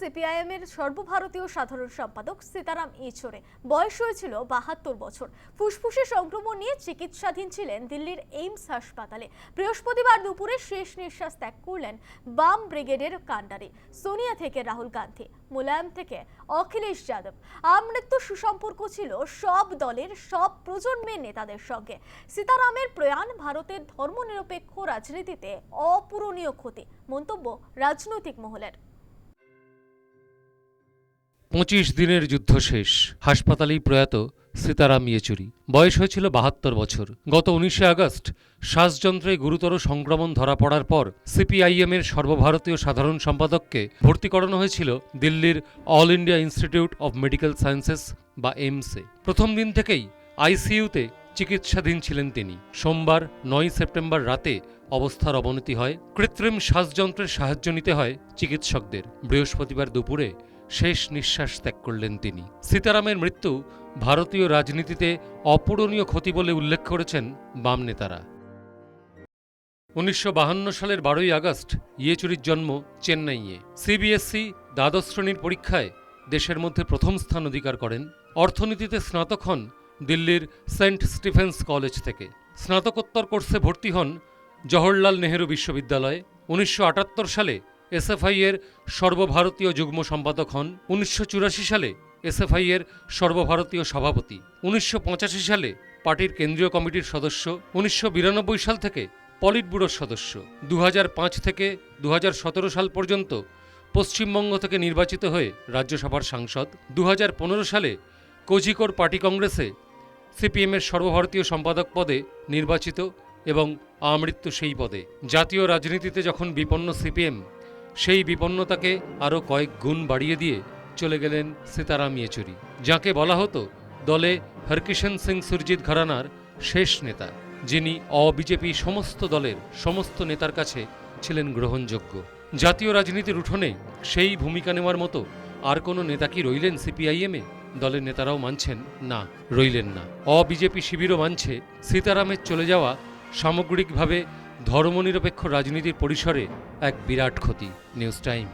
CPIM এর সর্বভারতীয় সাধারণ সম্পাদক সীতারাম ইয়েচুরি বয়স হয়েছিল বাহাত্তর বছর। ফুসফুসে সংক্রমণ নিয়ে চিকিৎসাধীন ছিলেন দিল্লির এইমস হাসপাতালে। বৃহস্পতিবার দুপুরে শেষ নিঃশ্বাস ত্যাগ করলেন বাম ব্রিগেডের কাণ্ডারি, সোনিয়া থেকে রাহুল গান্ধী, মুলায়ম থেকে অখিলেশ যাদব। আমৃত্যু সুসম্পর্ক ছিল সব দলের, সব প্রজন্মের নেতাদের সঙ্গে। সীতারামের প্রয়াণ ভারতের ধর্মনিরপেক্ষ রাজনীতিতে অপূরণীয় ক্ষতি। মন্তব্য রাজনৈতিক মহলের। পঁচিশ দিনের যুদ্ধ শেষ। হাসপাতালেই প্রয়াত সীতারাম ইয়েচুরি। বয়স হয়েছিল বাহাত্তর বছর। গত উনিশে আগস্ট শ্বাসযন্ত্রে গুরুতর সংক্রমণ ধরা পড়ার পর সিপিআইএমের সর্বভারতীয় সাধারণ সম্পাদককে ভর্তি করানো হয়েছিল দিল্লির All India Institute of Medical Sciences বা এইমসে প্রথম দিন থেকেই আইসিইউতে চিকিৎসাধীন ছিলেন তিনি। সোমবার নয় সেপ্টেম্বর রাতে অবস্থার অবনতি হয়। কৃত্রিম শ্বাসযন্ত্রের সাহায্য নিতে হয় চিকিৎসকদের। বৃহস্পতিবার দুপুরে শেষ নিঃশ্বাস ত্যাগ করলেন তিনি। সীতারামের মৃত্যু ভারতীয় রাজনীতিতে অপূরণীয় ক্ষতি বলে উল্লেখ করেছেন বাম নেতারা। উনিশশো সালের বারোই আগস্ট ইয়েচুরির জন্ম চেন্নাইয়ে। সিবিএসসি দ্বাদশ শ্রেণির পরীক্ষায় দেশের মধ্যে প্রথম স্থান অধিকার করেন। অর্থনীতিতে স্নাতক হন দিল্লির সেন্ট স্টিফেন্স কলেজ থেকে। স্নাতকোত্তর কোর্সে ভর্তি হন জওহরলাল নেহেরু বিশ্ববিদ্যালয়ে। উনিশশো আটাত্তর সালে এসএফআই এর সর্বভারতীয় যুগ্ম সম্পাদক হন উনিশশো চুরাশি সালে এসএফআই এর সর্বভারতীয় সভাপতি, উনিশশো পঁচাশি সালে পার্টির কেন্দ্রীয় কমিটির সদস্য, উনিশশো বিরানব্বই সাল থেকে পলিট ব্যুরোর সদস্য দু হাজার পাঁচ থেকে দু হাজার সতেরো সাল পর্যন্ত পশ্চিমবঙ্গ থেকে নির্বাচিত হয়ে রাজ্যসভার সাংসদ দু হাজার পনেরো সালে কোঝিকোড পার্টি কংগ্রেসে সিপিএমের সর্বভারতীয় সম্পাদক পদে নির্বাচিত এবং আমৃত্যু সেই পদে। জাতীয় রাজনীতিতে যখন বিপন্ন সিপিএম সেই বিপন্নতাকে আরও কয়েক গুণ বাড়িয়ে দিয়ে চলে গেলেন সীতারাম ইয়েচুরি, যাকে বলা হতো দলে হরকিষেণ সিং সুরজিৎ ঘরানার শেষ নেতা, যিনি অবিজেপি সমস্ত দলের সমস্ত নেতার কাছে ছিলেন গ্রহণযোগ্য। জাতীয় রাজনীতির উঠোনে সেই ভূমিকা নেওয়ার মতো আর কোনো নেতা কি রইলেন সিপিআইএমে? দলের নেতারাও মানছেন না, রইলেন না। অবিজেপি শিবিরও মানছে সীতারামের চলে যাওয়া সামগ্রিকভাবে ধর্মনিরপেক্ষ রাজনীতির পরিসরে এক বিরাট ক্ষতি নিউজ টাইম